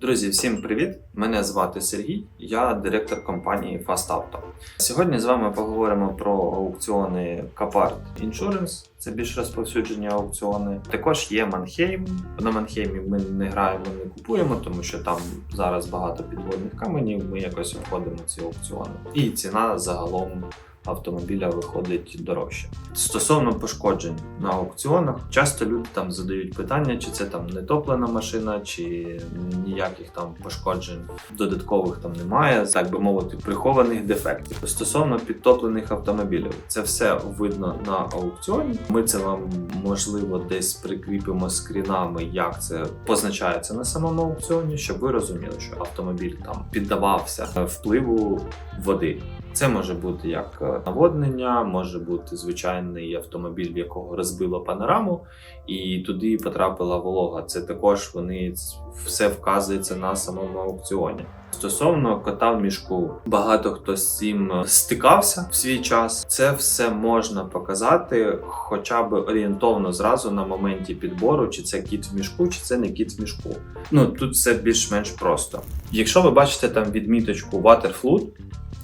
Друзі, всім привіт! Мене звати Сергій, я директор компанії Fast Auto. Сьогодні з вами поговоримо про аукціони Capart Insurance. Це більш розповсюджені аукціони. Також є Манхейм. На Манхеймі ми не граємо, не купуємо, тому що там зараз багато підводних каменів. Ми якось обходимо ці аукціони. І ціна загалом автомобіля виходить дорожче. Стосовно пошкоджень на аукціонах, часто люди там задають питання, чи це там не топлена машина, чи ніяких там пошкоджень додаткових там немає, так би мовити, прихованих дефектів. Стосовно підтоплених автомобілів, це все видно на аукціоні. Ми це вам можливо десь прикріпимо скрінами, як це позначається на самому аукціоні, щоб ви розуміли, що автомобіль там піддавався впливу води. Це може бути як е, наводнення, може бути звичайний автомобіль, в якого розбило панораму, і туди потрапила волога. Це також вони все вказується на самому аукціоні. Стосовно кота в мішку, багато хто з цим е, стикався в свій час. Це все можна показати, хоча б орієнтовно зразу на моменті підбору, чи це кіт в мішку, чи це не кіт в мішку. Ну тут все більш-менш просто. Якщо ви бачите там відміточку Waterflood,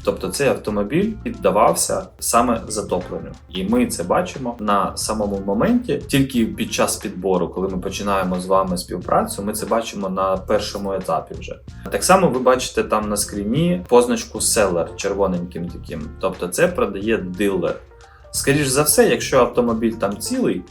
Тобто цей автомобіль піддавався саме затопленню, і ми це бачимо на самому моменті. Тільки під час підбору, коли ми починаємо з вами співпрацю, ми це бачимо на першому етапі. Вже так само ви бачите там на скріні позначку Seller червоненьким таким. Тобто, це продає дилер. Скоріш за все, якщо автомобіль там цілий.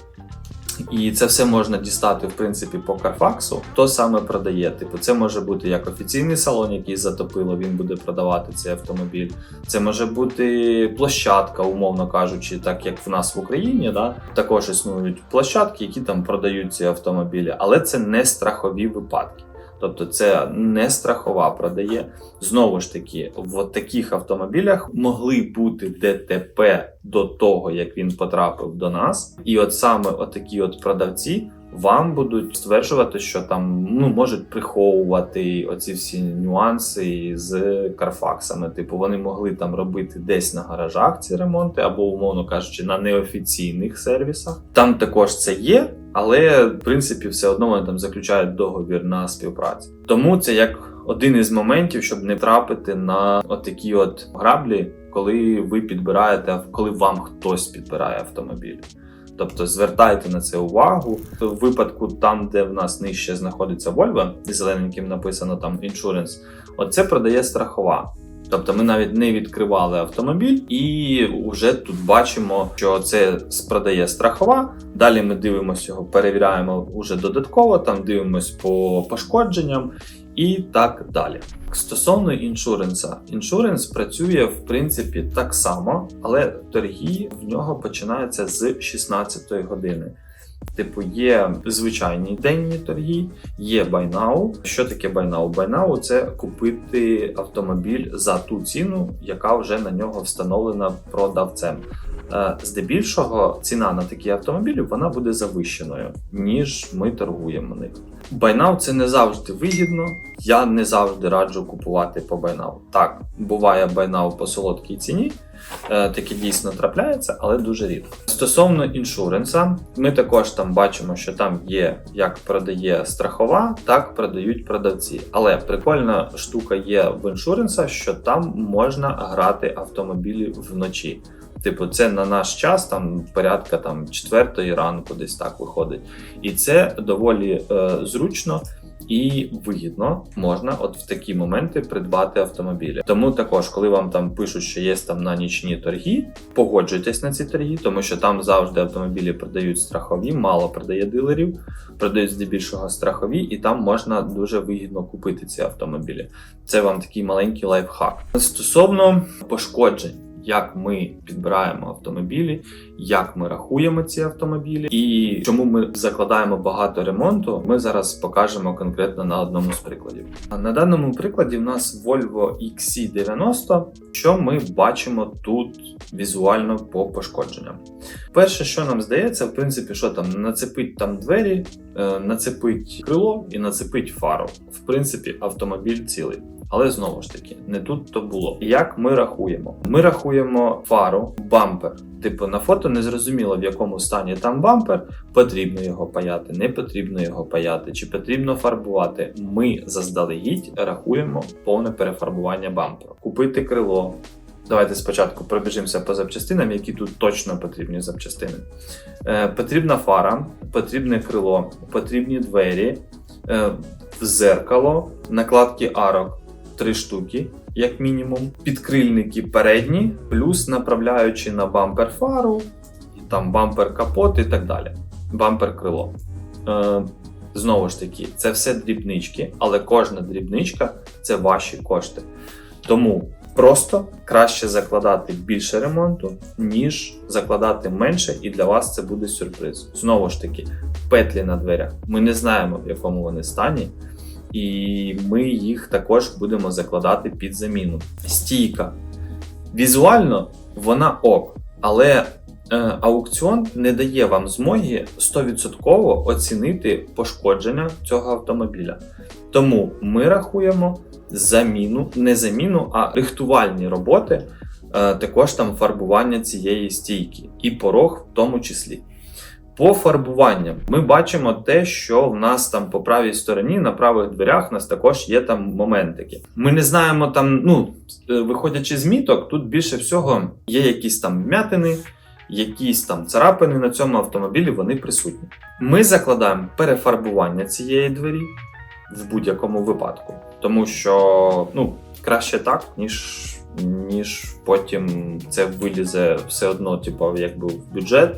І це все можна дістати в принципі по Карфаксу. Хто саме продає? Типу, це може бути як офіційний салон, який затопило, він буде продавати цей автомобіль. Це може бути площадка, умовно кажучи, так як в нас в Україні. Да? Також існують площадки, які там продають ці автомобілі, але це не страхові випадки. Тобто це не страхова продає. Знову ж таки, в таких автомобілях могли бути ДТП до того, як він потрапив до нас. І от саме отакі от продавці вам будуть стверджувати, що там ну можуть приховувати оці всі нюанси з карфаксами. Типу, вони могли там робити десь на гаражах ці ремонти, або, умовно кажучи, на неофіційних сервісах. Там також це є. Але в принципі все одно вони там заключають договір на співпрацю. Тому це як один із моментів, щоб не трапити на отакі от граблі, коли ви підбираєте, коли вам хтось підбирає автомобіль. Тобто звертайте на це увагу. В випадку там, де в нас нижче знаходиться Volvo, зелененьким написано там insurance, оце продає страхова. Тобто ми навіть не відкривали автомобіль, і вже тут бачимо, що це продає страхова. Далі ми дивимося його, перевіряємо уже додатково, там дивимося по пошкодженням і так далі. Стосовно іншуренса, іншуренс працює в принципі так само, але торги в нього починаються з 16 години. Типу, є звичайні денні торги, є buy now. Що таке buy now? Buy now – це купити автомобіль за ту ціну, яка вже на нього встановлена продавцем. Е, Здебільшого ціна на такі автомобілі вона буде завищеною, ніж ми торгуємо. Buy now – це не завжди вигідно. Я не завжди раджу купувати по now. Так, буває now по солодкій ціні. Е, Таке дійсно трапляється, але дуже рідко. Стосовно іншуренса, ми також там бачимо, що там є як продає страхова, так продають продавці. Але прикольна штука є в іншуренса, що там можна грати автомобілі вночі. Типу, це на наш час, там порядка там четвертої ранку, десь так виходить. І це доволі е, зручно. І вигідно можна от в такі моменти придбати автомобілі. Тому також, коли вам там пишуть, що є там на нічні торги, погоджуйтесь на ці торги, тому що там завжди автомобілі продають страхові, мало продає дилерів, продають здебільшого страхові, і там можна дуже вигідно купити ці автомобілі. Це вам такий маленький лайфхак. Стосовно пошкоджень як ми підбираємо автомобілі, як ми рахуємо ці автомобілі, і чому ми закладаємо багато ремонту, ми зараз покажемо конкретно на одному з прикладів. На даному прикладі в нас Volvo XC90, що ми бачимо тут візуально по пошкодженням. Перше, що нам здається, в принципі, що там нацепить там двері, е, нацепить крило і нацепить фару. В принципі, автомобіль цілий. Але знову ж таки, не тут то було. Як ми рахуємо? Ми рахуємо фару, бампер. Типу, на фото не зрозуміло, в якому стані там бампер, потрібно його паяти, не потрібно його паяти, чи потрібно фарбувати. Ми заздалегідь рахуємо повне перефарбування бамперу. Купити крило. Давайте спочатку пробіжимося по запчастинам, які тут точно потрібні запчастини. Е, потрібна фара, потрібне крило, потрібні двері, е, зеркало, накладки арок три штуки, як мінімум, підкрильники передні, плюс направляючи на бампер фару, там бампер капот і так далі. Бампер крило. Е, знову ж таки, це все дрібнички, але кожна дрібничка це ваші кошти. Тому просто краще закладати більше ремонту, ніж закладати менше, і для вас це буде сюрприз. Знову ж таки, петлі на дверях. Ми не знаємо, в якому вони стані, і ми їх також будемо закладати під заміну. Стійка. Візуально вона ок, але е, аукціон не дає вам змоги 100% оцінити пошкодження цього автомобіля. Тому ми рахуємо заміну, не заміну, а рихтувальні роботи, е, також там фарбування цієї стійки і порог в тому числі. По фарбуванням ми бачимо те, що в нас там по правій стороні на правих дверях у нас також є там моментики. Ми не знаємо там, ну е, виходячи з міток, тут більше всього є якісь там вмятини, якісь там царапини на цьому автомобілі, вони присутні. Ми закладаємо перефарбування цієї двері в будь-якому випадку, тому що ну краще так, ніж. Ніж потім це вилізе все одно, типу, якби в бюджет,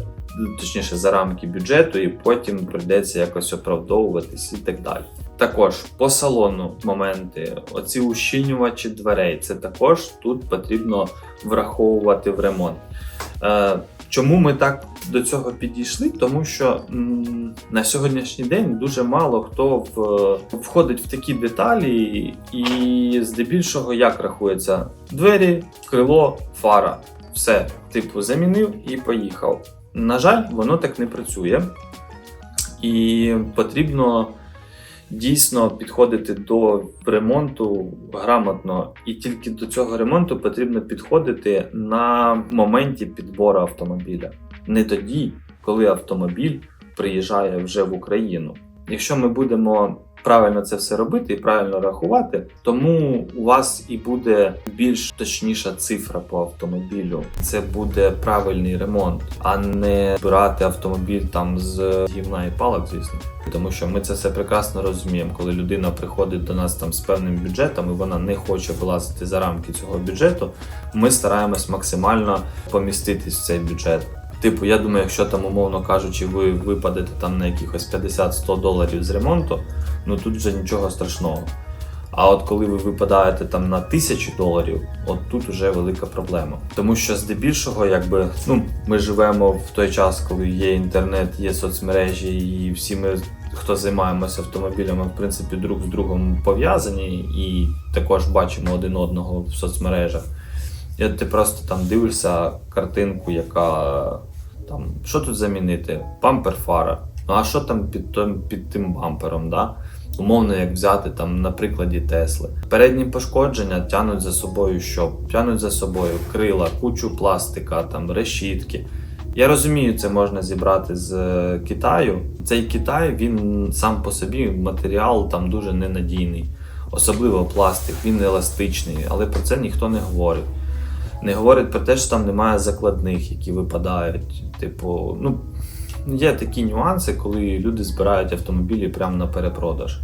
точніше за рамки бюджету, і потім прийдеться якось оправдовуватись і так далі. Також по салону моменти, оці ущільнювачі дверей, це також тут потрібно враховувати в ремонт. Е, Чому ми так до цього підійшли? Тому що на сьогоднішній день дуже мало хто в, входить в такі деталі, і здебільшого як рахується двері, крило, фара. Все, типу, замінив і поїхав. На жаль, воно так не працює, і потрібно дійсно підходити до ремонту грамотно. І тільки до цього ремонту потрібно підходити на моменті підбору автомобіля, не тоді, коли автомобіль приїжджає вже в Україну. Якщо ми будемо правильно це все робити і правильно рахувати, тому у вас і буде більш точніша цифра по автомобілю. Це буде правильний ремонт, а не брати автомобіль там з гівна і палок, звісно. Тому що ми це все прекрасно розуміємо, коли людина приходить до нас там з певним бюджетом і вона не хоче вилазити за рамки цього бюджету. Ми стараємось максимально поміститись в цей бюджет. Типу, я думаю, якщо там, умовно кажучи, ви випадете там на якихось 50-100 доларів з ремонту, ну тут вже нічого страшного. А от коли ви випадаєте там на тисячу доларів, от тут вже велика проблема. Тому що здебільшого, якби ну ми живемо в той час, коли є інтернет, є соцмережі, і всі ми, хто займаємося автомобілями, в принципі, друг з другом пов'язані і також бачимо один одного в соцмережах. І от ти просто там дивишся картинку, яка там, що тут замінити? Бампер фара. Ну а що там під, тим- під тим бампером? Да? Умовно, як взяти там на прикладі Тесли. Передні пошкодження тянуть за собою що? Тянуть за собою крила, кучу пластика, там решітки. Я розумію, це можна зібрати з е, Китаю. Цей Китай він сам по собі матеріал там дуже ненадійний, особливо пластик, він еластичний, але про це ніхто не говорить. Не говорить про те, що там немає закладних, які випадають. Типу, ну є такі нюанси, коли люди збирають автомобілі прямо на перепродаж.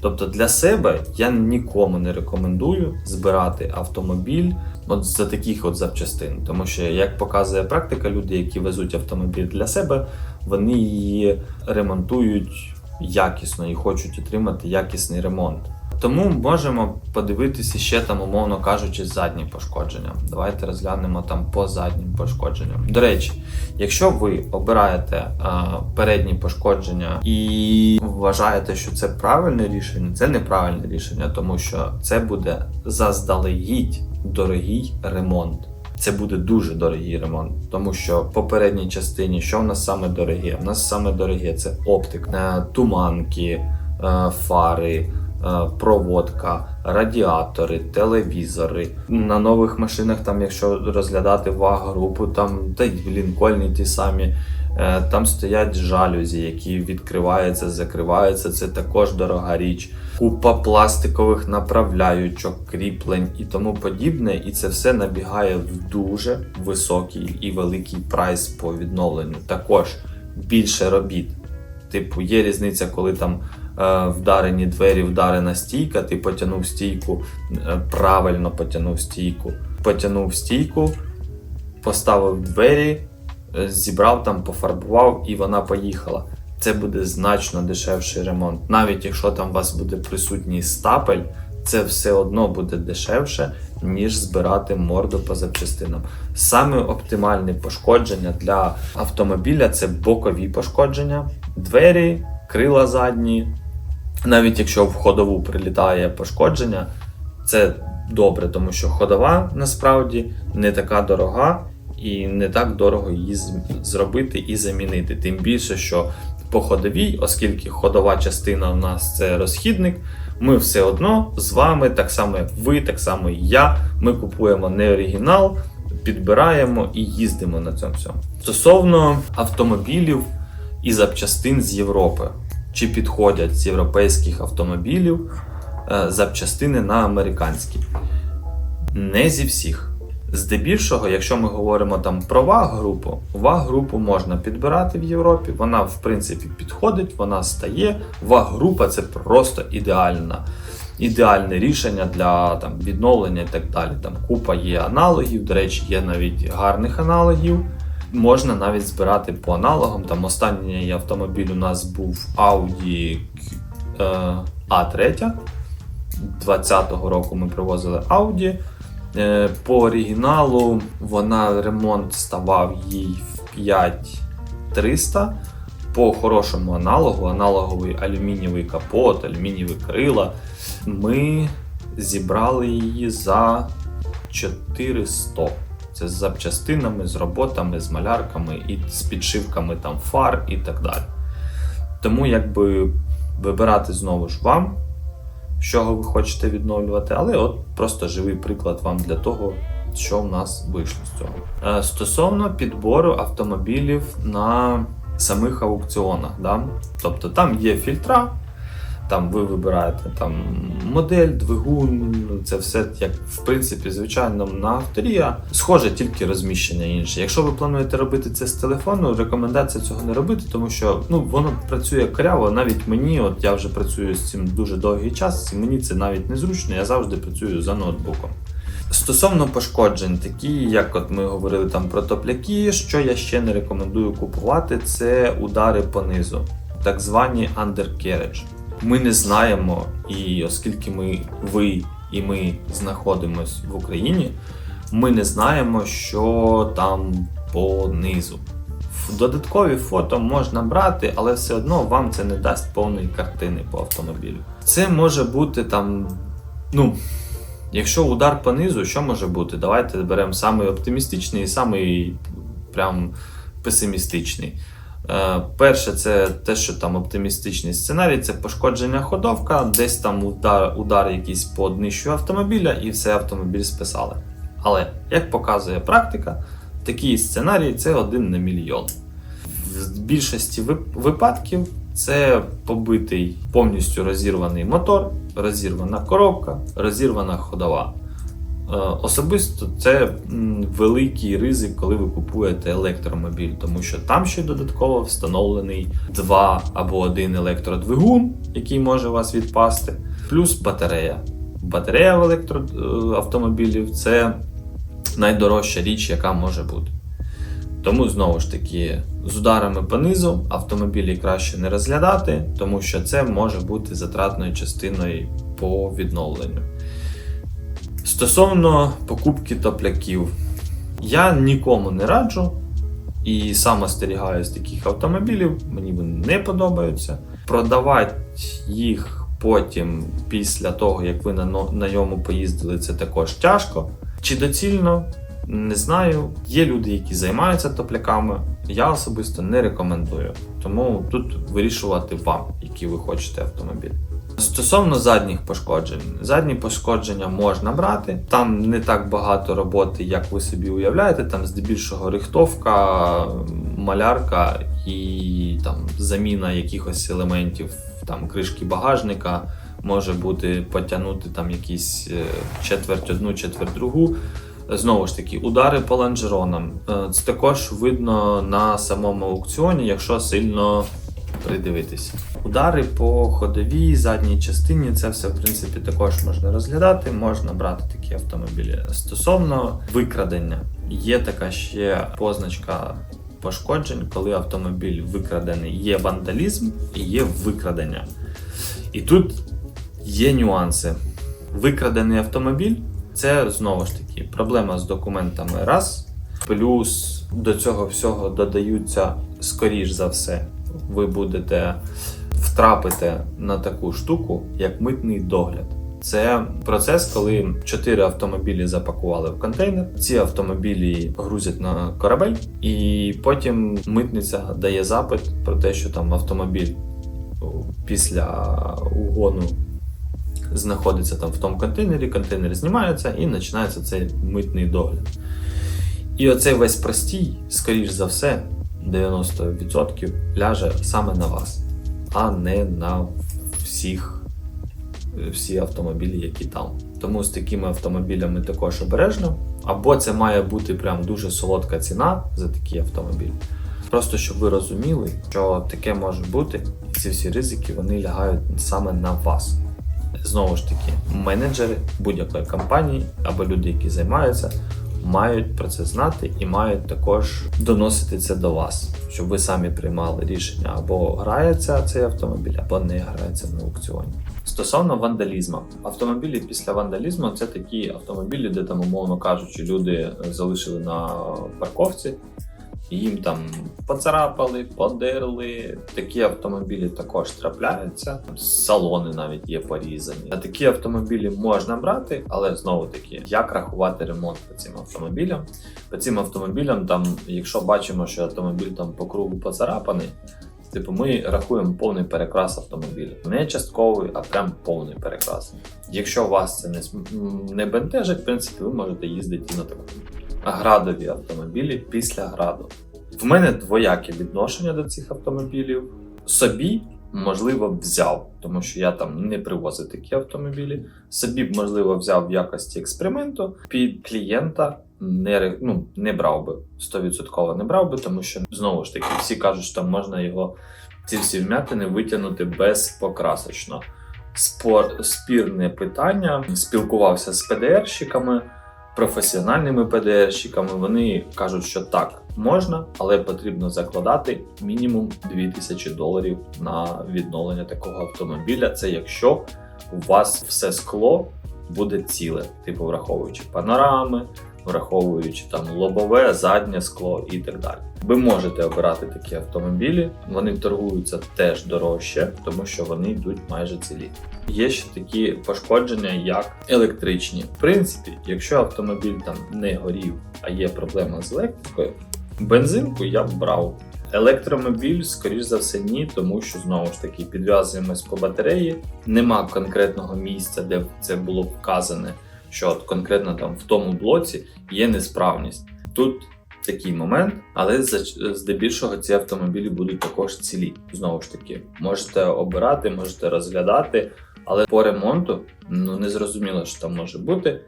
Тобто для себе я нікому не рекомендую збирати автомобіль от за таких от запчастин. Тому що, як показує практика, люди, які везуть автомобіль для себе, вони її ремонтують якісно і хочуть отримати якісний ремонт. Тому можемо подивитися ще там, умовно кажучи, задні пошкодження. Давайте розглянемо там по заднім пошкодженням. До речі, якщо ви обираєте а, передні пошкодження і вважаєте, що це правильне рішення, це неправильне рішення, тому що це буде заздалегідь дорогий ремонт. Це буде дуже дорогий ремонт, тому що по передній частині, що в нас саме дороге? В нас саме дороге це оптика, е, туманки, е, фари, проводка, радіатори, телевізори. На нових машинах, там, якщо розглядати ваг-групу, там та й лінкольні ті самі. Е, Там стоять жалюзі, які відкриваються, закриваються. Це також дорога річ. Купа пластикових направляючок, кріплень і тому подібне. І це все набігає в дуже високий і великий прайс по відновленню. Також більше робіт. Типу, є різниця, коли там е, вдарені двері, вдарена стійка, ти потягнув стійку, е, правильно потягнув стійку, потягнув стійку, поставив двері, е, зібрав там, пофарбував і вона поїхала. Це буде значно дешевший ремонт. Навіть якщо там у вас буде присутній стапель, це все одно буде дешевше, ніж збирати морду по запчастинам. Саме оптимальне пошкодження для автомобіля це бокові пошкодження, двері, крила задні. Навіть якщо в ходову прилітає пошкодження, це добре, тому що ходова насправді не така дорога і не так дорого її зробити і замінити. Тим більше, що по ходовій, оскільки ходова частина у нас це розхідник, ми все одно з вами, так само як ви, так само і я, ми купуємо не оригінал, підбираємо і їздимо на цьому всьому. Стосовно автомобілів і запчастин з Європи, чи підходять з європейських автомобілів е, запчастини на американські? Не зі всіх. Здебільшого, якщо ми говоримо там про ваг-групу, ваг-групу можна підбирати в Європі. Вона в принципі підходить, вона стає. Ваг-група це просто ідеальна, ідеальне рішення для там, відновлення і так далі. Там купа є аналогів, до речі, є навіть гарних аналогів. Можна навіть збирати по аналогам. Там останній автомобіль у нас був Audi е, A3. 20-го року ми привозили Audi. Е, По оригіналу вона ремонт ставав їй в 5300. По хорошому аналогу, аналоговий алюмінієвий капот, алюмінієві крила. Ми зібрали її за 400. Це з запчастинами, з роботами, з малярками і з підшивками там фар і так далі. Тому якби вибирати знову ж вам, чого ви хочете відновлювати, але от просто живий приклад вам для того, що в нас вийшло з цього. Е, Стосовно підбору автомобілів на самих аукціонах, да? тобто там є фільтра, там ви вибираєте там модель, двигун, це все як в принципі звичайно на авторія. Схоже, тільки розміщення інше. Якщо ви плануєте робити це з телефону, рекомендація цього не робити, тому що ну воно працює коряво. Навіть мені, от я вже працюю з цим дуже довгий час, і мені це навіть незручно. Я завжди працюю за ноутбуком. Стосовно пошкоджень, такі як от ми говорили там про топляки, що я ще не рекомендую купувати, це удари по низу, так звані undercarriage. Ми не знаємо, і оскільки ми ви і ми знаходимось в Україні, ми не знаємо, що там по низу. Додаткові фото можна брати, але все одно вам це не дасть повної картини по автомобілю. Це може бути там, ну, Якщо удар по низу, що може бути? Давайте беремо самий оптимістичний і самий прям песимістичний. Е, перше, це те, що там оптимістичний сценарій, це пошкодження ходовка, десь там удар, удар якийсь по днищу автомобіля, і все автомобіль списали. Але як показує практика, такий сценарій це один на мільйон. В більшості випадків це побитий повністю розірваний мотор, розірвана коробка, розірвана ходова. Е, Особисто це великий ризик, коли ви купуєте електромобіль, тому що там ще додатково встановлений два або один електродвигун, який може вас відпасти, плюс батарея. Батарея в електроавтомобілів це найдорожча річ, яка може бути. Тому знову ж таки, з ударами по низу автомобілі краще не розглядати, тому що це може бути затратною частиною по відновленню. Стосовно покупки топляків, я нікому не раджу і сам остерігаюсь таких автомобілів, мені вони не подобаються. Продавати їх потім, після того, як ви на, ньому поїздили, це також тяжко. Чи доцільно? Не знаю. Є люди, які займаються топляками. Я особисто не рекомендую. Тому тут вирішувати вам, який ви хочете автомобіль. Стосовно задніх пошкоджень, задні пошкодження можна брати. Там не так багато роботи, як ви собі уявляєте. Там здебільшого рихтовка, малярка і там заміна якихось елементів, там кришки багажника. Може бути потягнути там якісь е, четверть одну, четверть другу. Знову ж таки, удари по лонжеронам. Е, Це також видно на самому аукціоні, якщо сильно придивитися. Удари по ходовій, задній частині, це все в принципі також можна розглядати, можна брати такі автомобілі. Стосовно викрадення, є така ще позначка пошкоджень, коли автомобіль викрадений. Є вандалізм і є викрадення. І тут є нюанси. Викрадений автомобіль це знову ж таки проблема з документами раз. Плюс до цього всього додаються, скоріш за все, ви будете втрапити на таку штуку, як митний догляд. Це процес, коли чотири автомобілі запакували в контейнер. Ці автомобілі грузять на корабель, і потім митниця дає запит про те, що там автомобіль після угону знаходиться там в тому контейнері, контейнер знімається і починається цей митний догляд. І оцей весь простій, скоріш за все, 90% ляже саме на вас, а не на всіх всі автомобілі, які там. Тому з такими автомобілями також обережно. Або це має бути прям дуже солодка ціна за такі автомобілі. Просто щоб ви розуміли, що таке може бути, і ці всі ризики вони лягають саме на вас. Знову ж таки, менеджери будь-якої компанії або люди, які займаються, мають про це знати і мають також доносити це до вас, щоб ви самі приймали рішення або грається цей автомобіль, або не грається на аукціоні. Стосовно вандалізму, автомобілі після вандалізму це такі автомобілі, де там, умовно кажучи, люди залишили на парковці. Їм там поцарапали, подерли. Такі автомобілі також трапляються. Салони навіть є порізані. А такі автомобілі можна брати, але знову таки, як рахувати ремонт по цим автомобілям? По цим автомобілям, там, якщо бачимо, що автомобіль там по кругу поцарапаний, Типу, ми рахуємо повний перекрас автомобіля. Не частковий, а прям повний перекрас. Якщо вас це не, не бентежить, в принципі, ви можете їздити і на такому. Градові автомобілі після граду. В мене двояке відношення до цих автомобілів. Собі, можливо, взяв, тому що я там не привозив такі автомобілі. Собі б, можливо, взяв в якості експерименту. Під клієнта не, ну, не брав би. 100% не брав би, тому що знову ж таки всі кажуть, що можна його ці всі вмятини витягнути безпокрасочно. Спор, спірне питання. Спілкувався з ПДРщиками, професіональними ПДРщиками. Вони кажуть, що так, можна, але потрібно закладати мінімум 2000 доларів на відновлення такого автомобіля. Це якщо у вас все скло буде ціле, типу враховуючи панорами, враховуючи там лобове, заднє скло і так далі. Ви можете обирати такі автомобілі, вони торгуються теж дорожче, тому що вони йдуть майже цілі. Є ще такі пошкодження, як електричні. В принципі, якщо автомобіль там не горів, а є проблема з електрикою, бензинку я б брав. Електромобіль, скоріш за все, ні, тому що знову ж таки підв'язуємось по батареї. Нема конкретного місця, де це було вказане, що от конкретно там в тому блоці є несправність. Тут такий момент, але здебільшого ці автомобілі будуть також цілі. Знову ж таки, можете обирати, можете розглядати, але по ремонту ну не зрозуміло, що там може бути.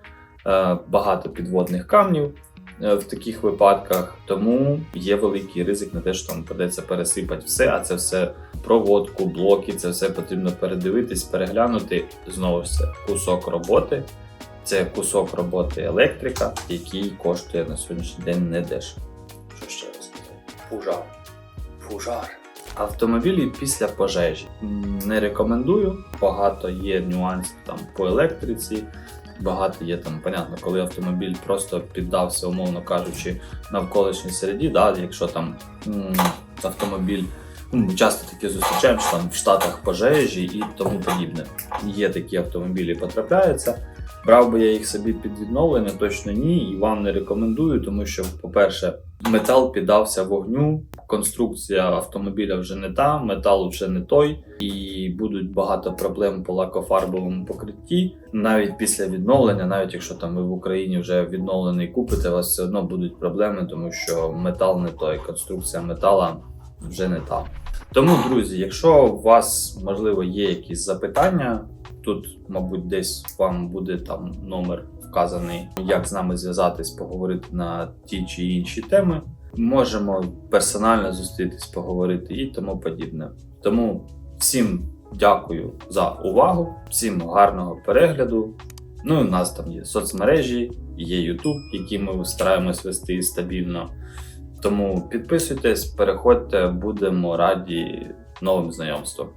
Е, Багато підводних камнів е, в таких випадках, тому є великий ризик на те, що там придеться пересипати все, а це все проводку, блоки, це все потрібно передивитись, переглянути. Знову ж кусок роботи. Це кусок роботи електрика, який коштує на сьогоднішній день не дешево. Що ще розказати? Пужар. Пужар. Автомобілі після пожежі не рекомендую. Багато є нюансів там по електриці. Багато є там, понятно, коли автомобіль просто піддався, умовно кажучи, навколишній середі, да, якщо там автомобіль, ну, ми часто такі зустрічаємо, що там в Штатах пожежі і тому подібне. Є такі автомобілі, потрапляються. Брав би я їх собі під відновлення, точно ні, і вам не рекомендую, тому що, по-перше, метал піддався вогню, конструкція автомобіля вже не та, метал вже не той, і будуть багато проблем по лакофарбовому покритті. Навіть після відновлення, навіть якщо там ви в Україні вже відновлений купите, у вас все одно будуть проблеми, тому що метал не той, конструкція метала вже не та. Тому, друзі, якщо у вас можливо є якісь запитання, тут, мабуть, десь вам буде там номер вказаний, як з нами зв'язатись, поговорити на ті чи інші теми. Можемо персонально зустрітись, поговорити і тому подібне. Тому всім дякую за увагу, всім гарного перегляду. Ну і у нас там є соцмережі, є YouTube, які ми стараємось вести стабільно. Тому підписуйтесь, переходьте, будемо раді новим знайомствам.